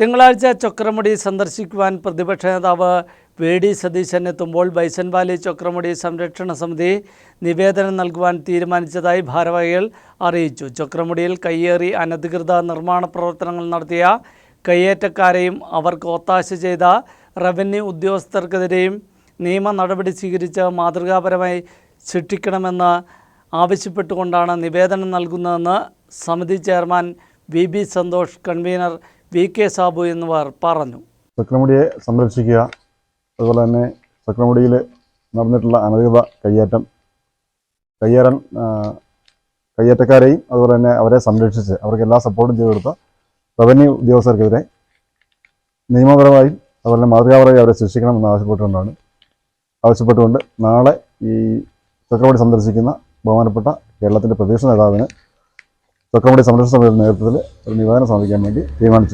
തിങ്കളാഴ്ച ചക്രമുടി സന്ദർശിക്കുവാൻ പ്രതിപക്ഷ നേതാവ് വി ഡി സതീശൻ എത്തുമ്പോൾ ബൈസൻവാലി ചൊക്രമുടി സംരക്ഷണ സമിതി നിവേദനം നൽകുവാൻ തീരുമാനിച്ചതായി ഭാരവാഹികൾ അറിയിച്ചു. ചക്രമുടിയിൽ കയ്യേറി അനധികൃത നിർമ്മാണ പ്രവർത്തനങ്ങൾ നടത്തിയ കയ്യേറ്റക്കാരെയും അവർക്ക് ഒത്താശ ചെയ്ത റവന്യൂ ഉദ്യോഗസ്ഥർക്കെതിരെയും നിയമ നടപടി സ്വീകരിച്ച് മാതൃകാപരമായി ശിക്ഷിക്കണമെന്ന് ആവശ്യപ്പെട്ടുകൊണ്ടാണ് നിവേദനം നൽകുന്നതെന്ന് സമിതി chairman V B Santhosh convener V K Sabu എന്നിവർ പറഞ്ഞു. ചക്രമുടിയെ സംരക്ഷിക്കുക അതുപോലെ തന്നെ ചക്രമുടിയിൽ നടന്നിട്ടുള്ള അനധികൃത കയ്യേറ്റം കയ്യേറാൻ കയ്യേറ്റക്കാരെയും അതുപോലെ തന്നെ അവരെ സംരക്ഷിച്ച് അവർക്ക് എല്ലാ സപ്പോർട്ടും ചെയ്തു കൊടുത്ത റവന്യൂ ഉദ്യോഗസ്ഥർക്കെതിരെ നിയമപരമായും അതുപോലെ തന്നെ മാതൃകാപരമായി അവരെ ശിക്ഷിക്കണമെന്ന് ആവശ്യപ്പെട്ടുകൊണ്ടാണ്. ആവശ്യപ്പെട്ടുകൊണ്ട് നാളെ ഈ ചക്രമുടി സന്ദർശിക്കുന്ന ബഹുമാനപ്പെട്ട കേരളത്തിന്റെ പ്രദേശ നേതാവിന് ചക്രമുടി സംരക്ഷണ സമിതിയുടെ നേതൃത്വത്തിൽ ഒരു നിവേദനം സമർപ്പിക്കാൻ വേണ്ടി തീരുമാനിച്ചു.